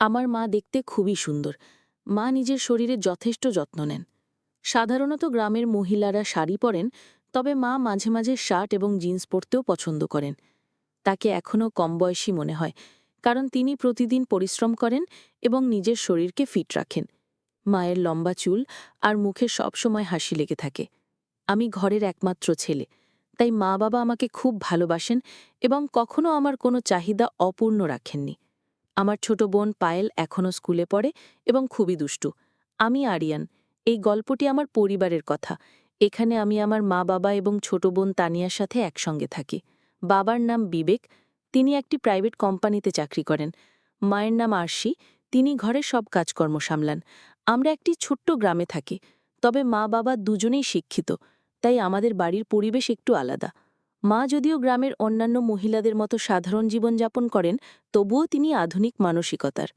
আমার মা দেখতে খুবই সুন্দর। মা নিজের শরীরে যথেষ্ট যত্ন নেন। সাধারণত গ্রামের মহিলারা শাড়ি পরেন, তবে মা মাঝে মাঝে শার্ট এবং জিন্স পরতেও পছন্দ করেন। তাকে এখনও কম বয়সী মনে হয়, কারণ তিনি প্রতিদিন পরিশ্রম করেন এবং নিজের শরীরকে ফিট রাখেন। মায়ের লম্বা চুল আর মুখে সবসময় হাসি লেগে থাকে। আমি ঘরের একমাত্র ছেলে, তাই মা বাবা আমাকে খুব ভালোবাসেন এবং কখনো আমার কোনো চাহিদা অপূর্ণ রাখেননি। আমার ছোট বোন পায়েল এখনও স্কুলে পড়ে এবং খুবই দুষ্টু। আমি আরিয়ান। এই গল্পটি আমার পরিবারের কথা। এখানে আমি আমার মা বাবা এবং ছোট বোন তানিয়ার সাথে একসঙ্গে থাকি। বাবার নাম বিবেক। তিনি একটি প্রাইভেট কোম্পানিতে চাকরি করেন। মায়ের নাম আরশি। তিনি ঘরে সব কাজকর্ম সামলান। আমরা একটি ছোট্ট গ্রামে থাকি। তবে মা বাবা দুজনেই শিক্ষিত। তাই আমাদের বাড়ির পরিবেশ একটু আলাদা। মা যদিও গ্রামের অন্যান্য মহিলাদের মতো সাধারণ জীবনযাপন করেন, তবুও তিনি আধুনিক মানসিকতার।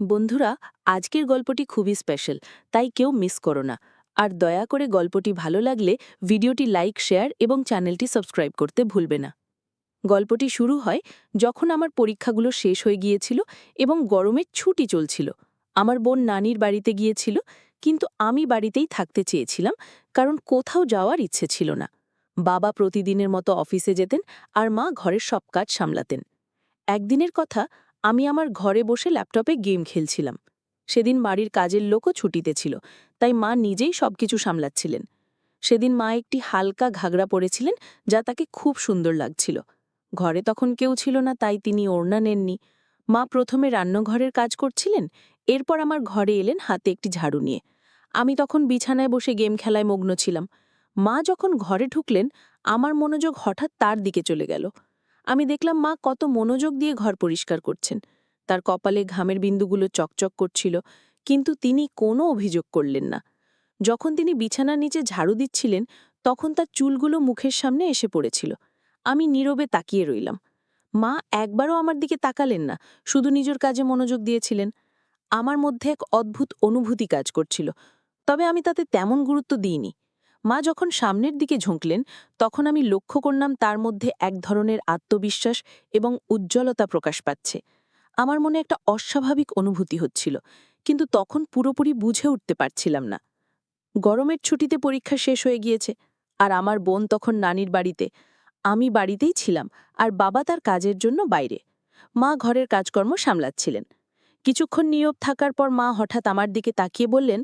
বন্ধুরা, আজকের গল্পটি খুবই স্পেশাল তাই কেউ মিস করো না। আর দয়া করে গল্পটি ভালো লাগলে ভিডিওটি লাইক শেয়ার এবং চ্যানেলটি সাবস্ক্রাইব করতে ভুলবে না। গল্পটি শুরু হয় যখন আমার পরীক্ষাগুলো শেষ হয়ে গিয়েছিল এবং গরমের ছুটি চলছিল। আমার বোন নানির বাড়িতে গিয়েছিল, কিন্তু আমি বাড়িতেই থাকতে চেয়েছিলাম, কারণ কোথাও যাওয়ার ইচ্ছে ছিল না। বাবা প্রতিদিনের মতো অফিসে যেতেন আর মা ঘরের সব কাজ সামলাতেন। একদিনের কথা, আমি আমার ঘরে বসে ল্যাপটপে গেম খেলছিলাম। সেদিন বাড়ির কাজের লোকও ছুটিতে ছিল, তাই মা নিজেই সবকিছু সামলাচ্ছিলেন। সেদিন মা একটি হালকা ঘাগরা পরেছিলেন যা তাকে খুব সুন্দর লাগছিল। ঘরে তখন কেউ ছিল না, তাই তিনি ওড়না নেননি। মা প্রথমে রান্নাঘরের কাজ করছিলেন, এরপর আমার ঘরে এলেন হাতে একটি ঝাড়ু নিয়ে। আমি তখন বিছানায় বসে গেম খেলায় মগ্ন ছিলাম। মা যখন ঘরে ঢুকলেন, আমার মনোযোগ হঠাৎ তার দিকে চলে গেল। আমি দেখলাম মা কত মনোযোগ দিয়ে ঘর পরিষ্কার করছেন। তার কপালে ঘামের বিন্দুগুলো চকচক করছিল, কিন্তু তিনি কোনো অভিযোগ করলেন না। যখন তিনি বিছানার নিচে ঝাড়ু দিচ্ছিলেন, তখন তার চুলগুলো মুখের সামনে এসে পড়েছিল। আমি নীরবে তাকিয়ে রইলাম। মা একবারও আমার দিকে তাকালেন না, শুধু নিজের কাজে মনোযোগ দিয়েছিলেন। আমার মধ্যে এক অদ্ভুত অনুভূতি কাজ করছিল, তবে আমি তাতে তেমন গুরুত্ব দিইনি। মা যখন সামনের দিকে ঝুঁকলেন, তখন আমি লক্ষ্য করলাম তার মধ্যে এক ধরনের আত্মবিশ্বাস এবং উজ্জ্বলতা প্রকাশ পাচ্ছে। আমার মনে একটা অস্বাভাবিক অনুভূতি হচ্ছিল, কিন্তু তখন পুরোপুরি বুঝে উঠতে পারছিলাম না। গরমের ছুটিতে পরীক্ষা শেষ হয়ে গিয়েছে, আর আমার বোন তখন নানির বাড়িতে। আমি বাড়িতেই ছিলাম, আর বাবা তার কাজের জন্য বাইরে। মা ঘরের কাজকর্ম সামলাচ্ছিলেন। কিছুক্ষণ নীরব থাকার পর মা হঠাৎ আমার দিকে তাকিয়ে বললেন,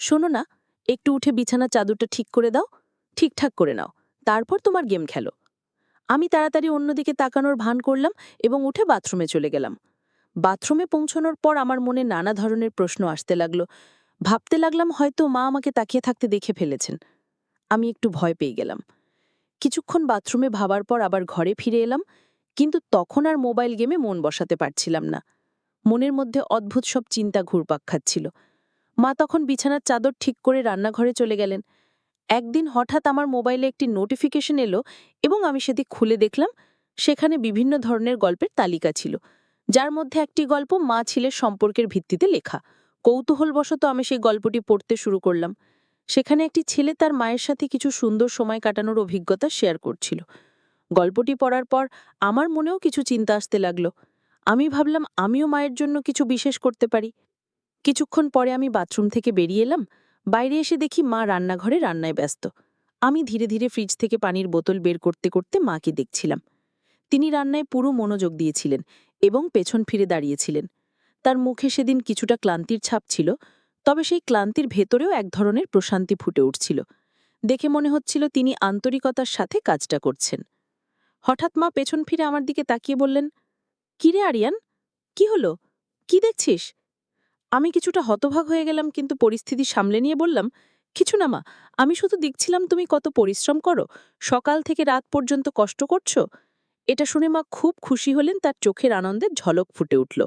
শোনো না একটু উঠে বিছানা চাদরটা ঠিক করে দাও, ঠিকঠাক করে নাও, তারপর তোমার গেম খেলো। আমি তাড়াতাড়ি অন্যদিকে তাকানোর ভান করলাম এবং উঠে বাথরুমে চলে গেলাম। বাথরুমে পৌঁছানোর পর আমার মনে নানা ধরনের প্রশ্ন আসতে লাগল। ভাবতে লাগলাম হয়তো মা আমাকে তাকিয়ে থাকতে দেখে ফেলেছেন। আমি একটু ভয় পেয়ে গেলাম। কিছুক্ষণ বাথরুমে ভাবার পর আবার ঘরে ফিরে এলাম, কিন্তু তখন আর মোবাইল গেমে মন বসাতে পারছিলাম না। মনের মধ্যে অদ্ভুত সব চিন্তা ঘুরপাক খাচ্ছিল। মা তখন বিছানার চাদর ঠিক করে রান্নাঘরে চলে গেলেন। একদিন হঠাৎ আমার মোবাইলে একটি নোটিফিকেশন এলো এবং আমি সেদিক খুলে দেখলাম, সেখানে বিভিন্ন ধরনের গল্পের তালিকা ছিল। যার মধ্যে একটি গল্প মা ছেলের সম্পর্কের ভিত্তিতে লেখা। কৌতূহলবশত আমি সেই গল্পটি পড়তে শুরু করলাম। সেখানে একটি ছেলে তার মায়ের সাথে কিছু সুন্দর সময় কাটানোর অভিজ্ঞতা শেয়ার করছিল। গল্পটি পড়ার পর আমার মনেও কিছু চিন্তা আসতে লাগল। আমি ভাবলাম, আমিও মায়ের জন্য কিছু বিশেষ করতে পারি। কিছুক্ষণ পরে আমি বাথরুম থেকে বেরিয়ে এলাম। বাইরে এসে দেখি মা রান্নাঘরে রান্নায় ব্যস্ত। আমি ধীরে ধীরে ফ্রিজ থেকে পানির বোতল বের করতে করতে মাকে দেখছিলাম। তিনি রান্নায় পুরো মনোযোগ দিয়েছিলেন এবং পেছন ফিরে দাঁড়িয়েছিলেন। তার মুখে সেদিন কিছুটা ক্লান্তির ছাপ ছিল, তবে সেই ক্লান্তির ভেতরেও এক ধরনের প্রশান্তি ফুটে উঠছিল। দেখে মনে হচ্ছিল তিনি আন্তরিকতার সাথে কাজটা করছেন। হঠাৎ মা পেছন ফিরে আমার দিকে তাকিয়ে বললেন কিরে আরিয়ান? কি হলো? কি দেখছিস? আমি কিছুটা হতভাগ হয়ে গেলাম, কিন্তু পরিস্থিতি সামলে নিয়ে বললাম, কিছু না মা, আমি শুধু দেখছিলাম তুমি কত পরিশ্রম করো, সকাল থেকে রাত পর্যন্ত কষ্ট করছ? এটা শুনে মা খুব খুশি হলেন, তার চোখের আনন্দের ঝলক ফুটে উঠল।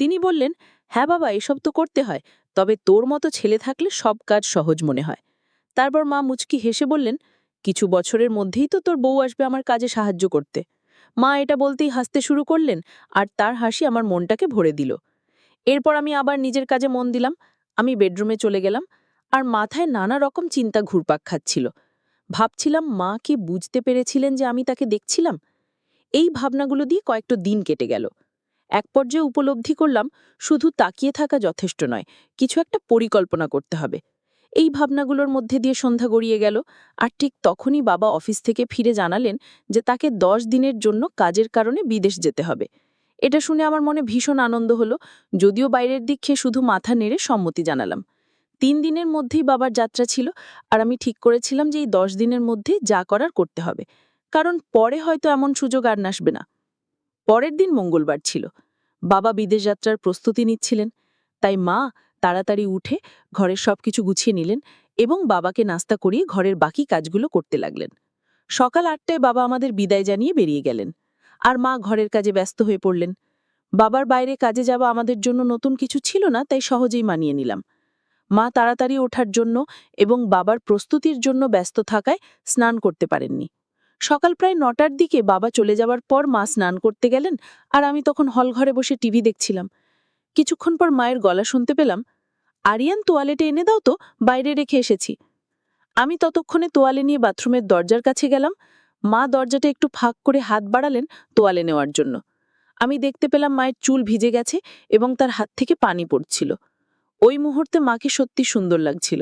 তিনি বললেন হ্যাঁ বাবা, এসব তো করতে হয়, তবে তোর মতো ছেলে থাকলে সব কাজ সহজ মনে হয়। তারপর মা মুচকি হেসে বললেন, কিছু বছরের মধ্যেই তো তোর বউ আসবে আমার কাজে সাহায্য করতে। মা এটা বলতেই হাসতে শুরু করলেন, আর তার হাসি আমার মনটাকে ভরে দিল। এরপর আমি আবার নিজের কাজে মন দিলাম। আমি বেডরুমে চলে গেলাম আর মাথায় নানা রকম চিন্তা ঘুরপাক খাচ্ছিল। ভাবছিলাম, মা কি বুঝতে পেরেছিলেন যে আমি তাকে দেখছিলাম? এই ভাবনাগুলো দিয়ে কয়েকটা দিন কেটে গেল। এক পর্যায়ে উপলব্ধি করলাম, শুধু তাকিয়ে থাকা যথেষ্ট নয়, কিছু একটা পরিকল্পনা করতে হবে। এই ভাবনাগুলোর মধ্যে দিয়ে সন্ধ্যা গড়িয়ে গেল আর ঠিক তখনই বাবা অফিস থেকে ফিরে জানালেন যে তাকে দশ দিনের জন্য কাজের কারণে বিদেশ যেতে হবে। এটা শুনে আমার মনে ভীষণ আনন্দ হলো, যদিও বাইরের দিক খেয়ে শুধু মাথা নেড়ে সম্মতি জানালাম। তিন দিনের মধ্যেই বাবার যাত্রা ছিল, আর আমি ঠিক করেছিলাম যে এই দশ দিনের মধ্যে যা করার করতে হবে। কারণ পরে হয়তো এমন সুযোগ আর আসবে না। পরের দিন মঙ্গলবার ছিল। বাবা বিদেশ যাত্রার প্রস্তুতি নিচ্ছিলেন। তাই মা তাড়াতাড়ি উঠে ঘরের সবকিছু গুছিয়ে নিলেন এবং বাবাকে নাস্তা করিয়ে ঘরের বাকি কাজগুলো করতে লাগলেন। সকাল আটটায় বাবা আমাদের বিদায় জানিয়ে বেরিয়ে গেলেন। আর মা ঘরের কাজে ব্যস্ত হয়ে পড়লেন। বাবার বাইরে কাজে যাওয়া আমাদের জন্য নতুন কিছু ছিল না, তাই সহজেই মানিয়ে নিলাম। মা তাড়াতাড়ি ওঠার জন্য এবং বাবার প্রস্তুতির জন্য ব্যস্ত থাকায় স্নান করতে পারেননি। সকাল প্রায় নটার দিকে বাবা চলে যাওয়ার পর মা স্নান করতে গেলেন আর আমি তখন হল ঘরে বসে টিভি দেখছিলাম। কিছুক্ষণ পর মায়ের গলা শুনতে পেলাম, আরিয়ান, তোয়ালেটে এনে দাও তো, বাইরে রেখে এসেছি। আমি ততক্ষণে তোয়ালে নিয়ে বাথরুমের দরজার কাছে গেলাম মা দরজাটা একটু ফাঁক করে হাত বাড়ালেন তোয়ালে নেওয়ার জন্য। আমি দেখতে পেলাম মায়ের চুল ভিজে গেছে এবং তার হাত থেকে পানি পড়ছিল। ওই মুহূর্তে মাকে সত্যি সুন্দর লাগছিল।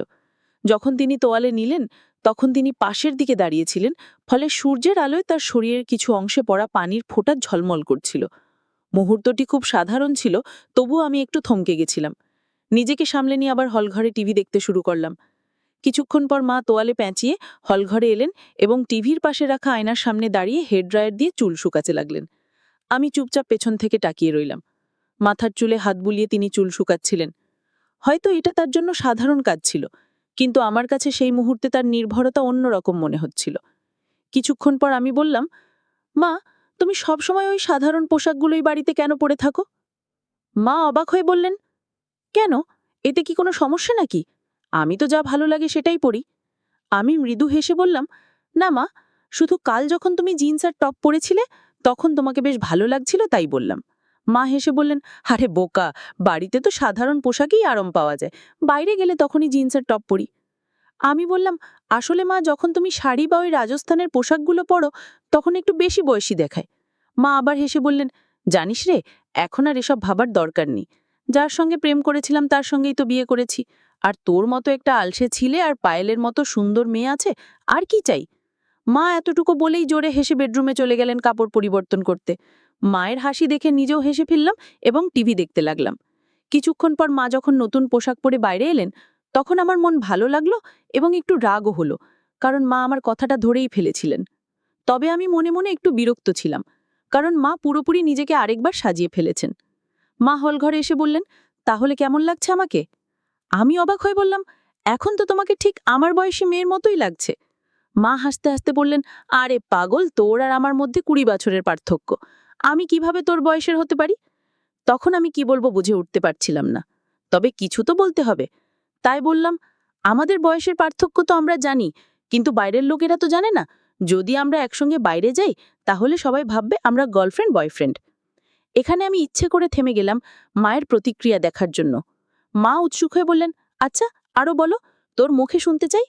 যখন তিনি তোয়ালে নিলেন, তখন তিনি পাশের দিকে দাঁড়িয়েছিলেন, ফলে সূর্যের আলোয় তার শরীরের কিছু অংশে পড়া পানির ফোঁটা ঝলমল করছিল। মুহূর্তটি খুব সাধারণ ছিল তবু আমি একটু থমকে গেছিলাম। নিজেকে সামলে নিয়ে আবার হলঘরে টিভি দেখতে শুরু করলাম। কিছুক্ষণ পর মা তোয়ালে প্যাঁচিয়ে হলঘরে এলেন এবং টিভির পাশে রাখা আয়নার সামনে দাঁড়িয়ে হেড ড্রায়ার দিয়ে চুল শুকাতে লাগলেন। আমি চুপচাপ পেছন থেকে তাকিয়ে রইলাম। মাথার চুলে হাত বুলিয়ে তিনি চুল শুকাচ্ছিলেন। হয়তো এটা তার জন্য সাধারণ কাজ ছিল, কিন্তু আমার কাছে সেই মুহূর্তে তার নির্ভরতা অন্যরকম মনে হচ্ছিল। কিছুক্ষণ পর আমি বললাম, মা, তুমি সবসময় ওই সাধারণ পোশাকগুলোই বাড়িতে কেন পরে থাকো? মা অবাক হয়ে বললেন, কেন? এতে কি কোনো সমস্যা নাকি? আমি তো যা ভালো লাগে সেটাই পরি আমি মৃদু হেসে বললাম, না মা, শুধু কাল যখন তুমি জিন্স আর টপ পরেছিলে, তখন তোমাকে বেশ ভালো লাগছিল তাই বললাম। মা হেসে বললেন, আরে বোকা, বাড়িতে তো সাধারণ পোশাকেই আরাম পাওয়া যায়, বাইরে গেলে তখনই জিন্সের টপ পরি। আমি বললাম, আসলে মা, যখন তুমি শাড়ি বা ওই রাজস্থানের পোশাকগুলো পরো, তখন একটু বেশি বয়সী দেখায়। মা আবার হেসে বললেন, জানিস রে, এখন আর এসব ভাবার দরকার নেই। যার সঙ্গে প্রেম করেছিলাম, তার সঙ্গেই তো বিয়ে করেছি। আর তোর মতো একটা আলসে ছিলে আর পায়েলের মতো সুন্দর মেয়ে আছে, আর কি চাই? মা এতটুকু বলেই জোরে হেসে বেডরুমে চলে গেলেন কাপড় পরিবর্তন করতে। মায়ের হাসি দেখে নিজেও হেসে ফেললাম এবং টিভি দেখতে লাগলাম। কিছুক্ষণ পর মা যখন নতুন পোশাক পরে বাইরে এলেন, তখন আমার মন ভালো লাগল এবং একটু রাগও হলো, কারণ মা আমার কথাটা ধরেই ফেলেছিলেন। তবে আমি মনে মনে একটু বিরক্ত ছিলাম, কারণ মা পুরোপুরি নিজেকে আরেকবার সাজিয়ে ফেলেছেন। মা হলঘরে এসে বললেন, তাহলে কেমন লাগছে আমাকে? আমি অবাক হয়ে বললাম, এখন তো তোমাকে ঠিক আমার বয়সী মেয়ের মতোই লাগছে। মা হাসতে হাসতে বললেন, আরে পাগল, তোর আর আমার মধ্যে কুড়ি বছরের পার্থক্য। আমি কীভাবে তোর বয়সের হতে পারি? তখন আমি কি বলব বুঝে উঠতে পারছিলাম না। তবে কিছু তো বলতে হবে। তাই বললাম, আমাদের বয়সের পার্থক্য তো আমরা জানি, কিন্তু বাইরের লোকেরা তো জানে না। যদি আমরা একসঙ্গে বাইরে যাই, তাহলে সবাই ভাববে আমরা গার্লফ্রেন্ড, বয়ফ্রেন্ড। এখানে আমি ইচ্ছে করে থেমে গেলাম মায়ের প্রতিক্রিয়া দেখার জন্য। মা উৎসুক হয়ে বললেন আচ্ছা আরও বলো, তোর মুখে শুনতে চাই?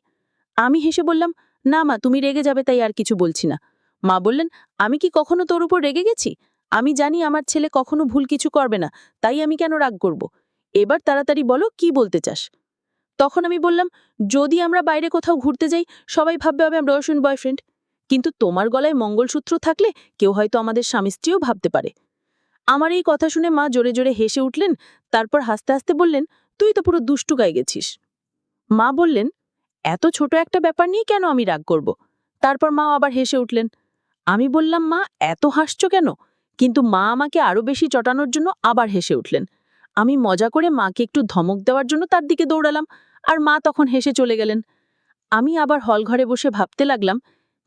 আমি হেসে বললাম, না মা, তুমি রেগে যাবে তাই আর কিছু বলছি না। মা বললেন, আমি কি কখনো তোর উপর রেগে গেছি? আমি জানি আমার ছেলে কখনো ভুল কিছু করবে না, তাই আমি কেন রাগ করব? এবার তাড়াতাড়ি বলো, কি বলতে চাস? তখন আমি বললাম, যদি আমরা বাইরে কোথাও ঘুরতে যাই, সবাই ভাববে হবে আমরা রসুন বয়ফ্রেন্ড কিন্তু তোমার গলায় মঙ্গলসূত্র থাকলে কেউ হয়তো আমাদের স্বামী স্ত্রীও ভাবতে পারে। আমার এই কথা শুনে মা জোরে জোরে হেসে উঠলেন, তারপর হাসতে হাসতে বললেন, তুই তো পুরো দুষ্টু গায়ে গেছিস। মা বললেন, এত ছোট একটা ব্যাপার নিয়ে কেন আমি রাগ করব? তারপর মা আবার হেসে উঠলেন, আমি বললাম মা, এত হাসছ কেন? কিন্তু মা আমাকে আরও বেশি চটানোর জন্য আবার হেসে উঠলেন। আমি মজা করে মাকে একটু ধমক দেওয়ার জন্য তার দিকে দৌড়ালাম, আর মা তখন হেসে চলে গেলেন। আমি আবার হলঘরে বসে ভাবতে লাগলাম,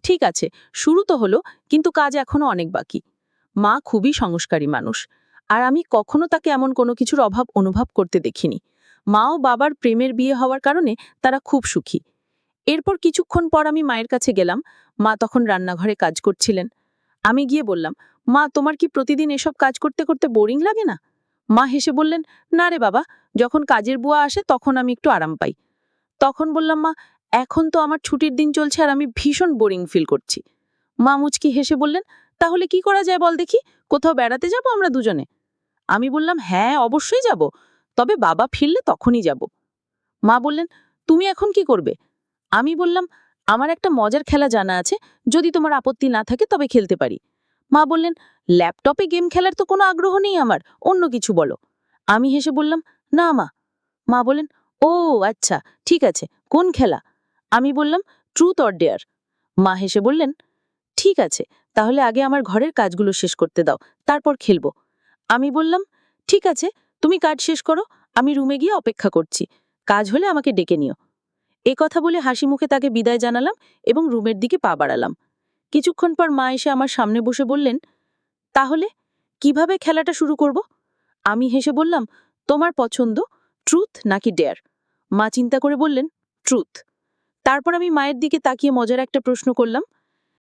ঠিক আছে, শুরু তো হলো, কিন্তু কাজ এখনও অনেক বাকি। মা খুবই সংস্কারী মানুষ। আর আমি কখনো তাকে এমন কোনো কিছুর অভাব অনুভব করতে দেখিনি। মা ও বাবার প্রেমের বিয়ে হওয়ার কারণে তারা খুব সুখী। এরপর কিছুক্ষণ পর আমি মায়ের কাছে গেলাম। মা তখন রান্নাঘরে কাজ করছিলেন। আমি গিয়ে বললাম, মা, তোমার কি প্রতিদিন এসব কাজ করতে করতে বোরিং লাগে না? মা হেসে বললেন, না রে বাবা, যখন কাজের বুয়া আসে তখন আমি একটু আরাম পাই। তখন বললাম, মা, এখন তো আমার ছুটির দিন চলছে আর আমি ভীষণ বোরিং ফিল করছি। মা মুচকি হেসে বললেন তাহলে কি করা যায় বল দেখি? কোথাও বেড়াতে যাব আমরা দুজনে? আমি বললাম হ্যাঁ অবশ্যই যাব। তবে বাবা ফিরলে তখনই যাব। মা বললেন, তুমি এখন কি করবে? আমি বললাম, আমার একটা মজার খেলা জানা আছে। যদি তোমার আপত্তি না থাকে তবে খেলতে পারি। মা বললেন, ল্যাপটপে গেম খেলার তো কোনো আগ্রহ নেই আমার, অন্য কিছু বলো। আমি হেসে বললাম, না মা। মা বলেন ও আচ্ছা ঠিক আছে। কোন খেলা? আমি বললাম, ট্রুথ অর ডেয়ার। মা হেসে বললেন ঠিক আছে, তাহলে আগে আমার ঘরের কাজগুলো শেষ করতে দাও, তারপর খেলব। আমি বললাম, ঠিক আছে, তুমি কাজ শেষ করো, আমি রুমে গিয়ে অপেক্ষা করছি, কাজ হলে আমাকে ডেকে নিও। এ কথা বলে হাসি মুখে তাকে বিদায় জানালাম এবং রুমের দিকে পা বাড়ালাম। কিছুক্ষণ পর মা এসে আমার সামনে বসে বললেন, তাহলে কীভাবে খেলাটা শুরু করব? আমি হেসে বললাম, তোমার পছন্দ ট্রুথ নাকি ডেয়ার মা চিন্তা করে বললেন ট্রুথ তারপর আমি মায়ের দিকে তাকিয়ে মজার একটা প্রশ্ন করলাম